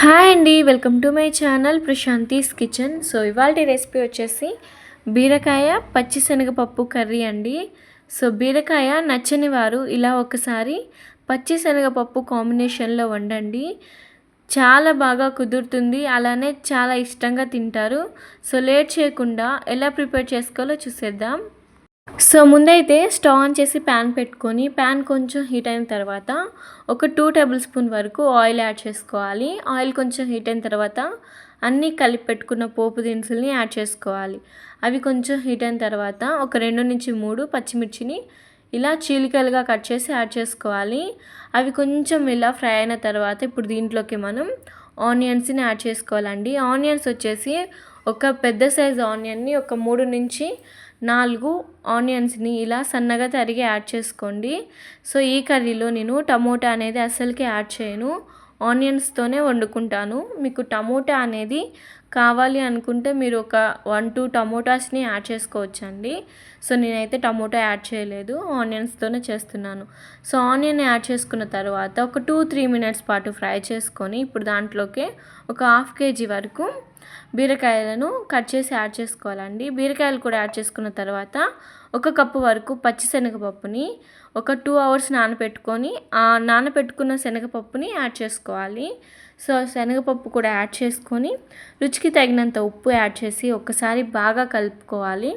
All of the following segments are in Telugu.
హాయ్ అండి welcome to my channel Prashanthi's kitchen. So ఇవాళ రెసిపీ వచ్చేసి బీరకాయ పచ్చిశనగపప్పు కర్రీ అండి. సో బీరకాయ నచ్చని వారు ఇలా ఒకసారి పచ్చిశనగపప్పు కాంబినేషన్లో వండండి. చాలా బాగా కుదురుతుంది అలానే చాలా ఇష్టంగా తింటారు. సో లేట్ చేయకుండా ఎలా ప్రిపేర్ చేసుకోవాలో చూసేద్దాం. సో ముందైతే స్టవ్ ఆన్ చేసి ప్యాన్ పెట్టుకొని ప్యాన్ కొంచెం హీట్ అయిన తర్వాత ఒక టూ టేబుల్ స్పూన్ వరకు ఆయిల్ యాడ్ చేసుకోవాలి. ఆయిల్ కొంచెం హీట్ అయిన తర్వాత అన్నీ కలిపి పెట్టుకున్న పోపు దినుసుల్ని యాడ్ చేసుకోవాలి. అవి కొంచెం హీట్ అయిన తర్వాత ఒక రెండు నుంచి మూడు పచ్చిమిర్చిని ఇలా చీలికలుగా కట్ చేసి యాడ్ చేసుకోవాలి. అవి కొంచెం ఇలా ఫ్రై అయిన తర్వాత ఇప్పుడు దీంట్లోకి మనం ఆనియన్స్ని యాడ్ చేసుకోవాలండి. ఆనియన్స్ వచ్చేసి ఒక పెద్ద సైజ్ ఆనియన్ని ఒక మూడు నుంచి నాలుగు ఆనియన్స్ని ఇలా సన్నగా తరిగి యాడ్ చేసుకోండి. సో ఈ కర్రీలో నేను టమోటా అనేది అసలుకి యాడ్ చేయను. ఆనియన్స్తోనే వండుకుంటాను. మీకు టమోటా అనేది కావాలి అనుకుంటే మీరు ఒక వన్ టూ టమోటాస్ని యాడ్ చేసుకోవచ్చండి. సో నేనైతే టమోటా యాడ్ చేయలేదు. ఆనియన్స్తోనే చేస్తున్నాను. సో ఆనియన్ యాడ్ చేసుకున్న తర్వాత ఒక టూ త్రీ మినిట్స్ పాటు ఫ్రై చేసుకొని ఇప్పుడు దాంట్లోకి ఒక హాఫ్ కేజీ వరకు బీరకాయలను కట్ చేసి యాడ్ చేసుకోవాలండి. బీరకాయలు కూడా యాడ్ చేసుకున్న తర్వాత ఒక కప్పు వరకు పచ్చి శనగపప్పుని ఒక టూ అవర్స్ నానబెట్టుకొని ఆ నానబెట్టుకున్న శనగపప్పుని యాడ్ చేసుకోవాలి. సో శనగపప్పు కూడా యాడ్ చేసుకొని రుచికి తగినంత ఉప్పు యాడ్ చేసి ఒకసారి బాగా కలుపుకోవాలి.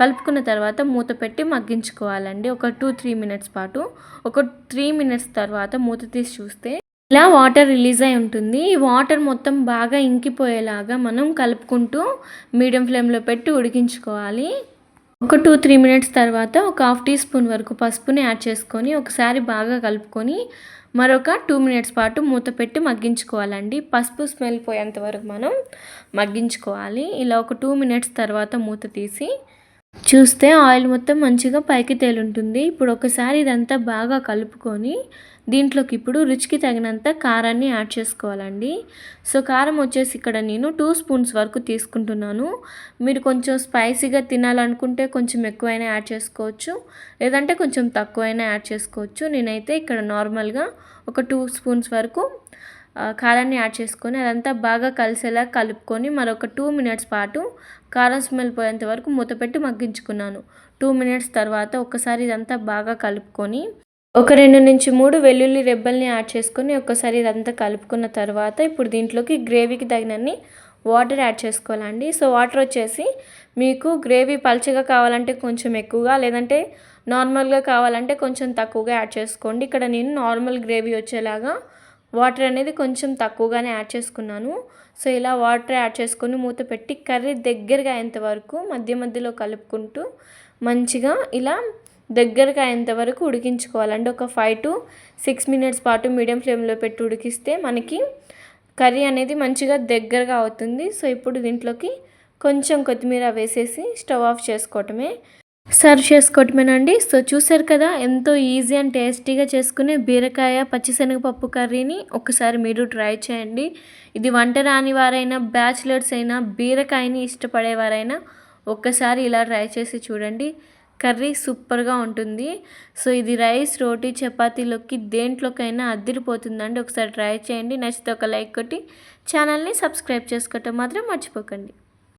కలుపుకున్న తర్వాత మూత పెట్టి మగ్గించుకోవాలండి. ఒక టూ త్రీ మినిట్స్ పాటు. ఒక త్రీ మినిట్స్ తర్వాత మూత తీసి చూస్తే ఇలా వాటర్ రిలీజ్ అయి ఉంటుంది. ఈ వాటర్ మొత్తం బాగా ఇంకిపోయేలాగా మనం కలుపుకుంటూ మీడియం ఫ్లేమ్లో పెట్టి ఉడికించుకోవాలి. ఒక టూ త్రీ మినిట్స్ తర్వాత ఒక హాఫ్ టీ స్పూన్ వరకు పసుపుని యాడ్ చేసుకొని ఒకసారి బాగా కలుపుకొని మరొక టూ మినిట్స్ పాటు మూత పెట్టి మగ్గించుకోవాలండి. పసుపు స్మెల్ పోయేంత వరకు మనం మగ్గించుకోవాలి. ఇలా ఒక టూ మినిట్స్ తర్వాత మూత తీసి చూస్తే ఆయిల్ మొత్తం మంచిగా పైకి తేలుంటుంది. ఇప్పుడు ఒకసారి ఇదంతా బాగా కలుపుకొని దీంట్లోకి ఇప్పుడు రుచికి తగినంత కారాన్ని యాడ్ చేసుకోవాలండి. సో కారం వచ్చేసి ఇక్కడ నేను టూ స్పూన్స్ వరకు తీసుకుంటున్నాను. మీరు కొంచెం స్పైసీగా తినాలనుకుంటే కొంచెం ఎక్కువైనా యాడ్ చేసుకోవచ్చు. లేదంటే కొంచెం తక్కువైనా యాడ్ చేసుకోవచ్చు. నేనైతే ఇక్కడ నార్మల్గా ఒక టూ స్పూన్స్ వరకు కారాన్ని యాడ్ చేసుకొని అదంతా బాగా కలిసేలా కలుపుకొని మరొక టూ మినిట్స్ పాటు కారం స్మెల్ పోయేంత వరకు మూత పెట్టి మగ్గించుకున్నాను. టూ మినిట్స్ తర్వాత ఒకసారి ఇదంతా బాగా కలుపుకొని ఒక రెండు నుంచి మూడు వెల్లుల్లి రెబ్బల్ని యాడ్ చేసుకొని ఒకసారి ఇదంతా కలుపుకున్న తర్వాత ఇప్పుడు దీంట్లోకి గ్రేవీకి తగినన్ని వాటర్ యాడ్ చేసుకోవాలండి. సో వాటర్ వచ్చేసి మీకు గ్రేవీ పల్చగా కావాలంటే కొంచెం ఎక్కువగా లేదంటే నార్మల్గా కావాలంటే కొంచెం తక్కువగా యాడ్ చేసుకోండి. ఇక్కడ నేను నార్మల్ గ్రేవీ వచ్చేలాగా వాటర్ అనేది కొంచెం తక్కువగానే యాడ్ చేసుకున్నాను. సో ఇలా వాటర్ యాడ్ చేసుకొని మూత పెట్టి కర్రీ దగ్గరగా అయ్యేంత వరకు మధ్య మధ్యలో కలుపుకుంటూ మంచిగా ఇలా దగ్గరగా అయ్యేంత వరకు ఉడికించుకోవాలండి ఒక ఫైవ్ టు సిక్స్ మినిట్స్ పాటు మీడియం ఫ్లేమ్లో పెట్టి ఉడికిస్తే మనకి కర్రీ అనేది మంచిగా దగ్గరగా అవుతుంది. సో ఇప్పుడు దీంట్లోకి కొంచెం కొత్తిమీర వేసేసి స్టవ్ ఆఫ్ చేసుకోవటమే. సర్వ్ చేసుకోవటమేనండి. సో చూసారు కదా ఎంతో ఈజీ అండ్ టేస్టీగా చేసుకునే బీరకాయ పచ్చిశనగపప్పు కర్రీని ఒకసారి మీరు ట్రై చేయండి. ఇది వంట రాని వారైనా బ్యాచిలర్స్ అయినా బీరకాయని ఇష్టపడేవారైనా ఒక్కసారి ఇలా ట్రై చేసి చూడండి. కర్రీ సూపర్గా ఉంటుంది. సో ఇది రైస్ రోటీ చపాతీలోకి దేంట్లోకైనా అద్దిరిపోతుందండి ఒకసారి ట్రై చేయండి. నచ్చితే ఒక లైక్ కొట్టి ఛానల్ని సబ్స్క్రైబ్ చేసుకోవటం మాత్రం మర్చిపోకండి.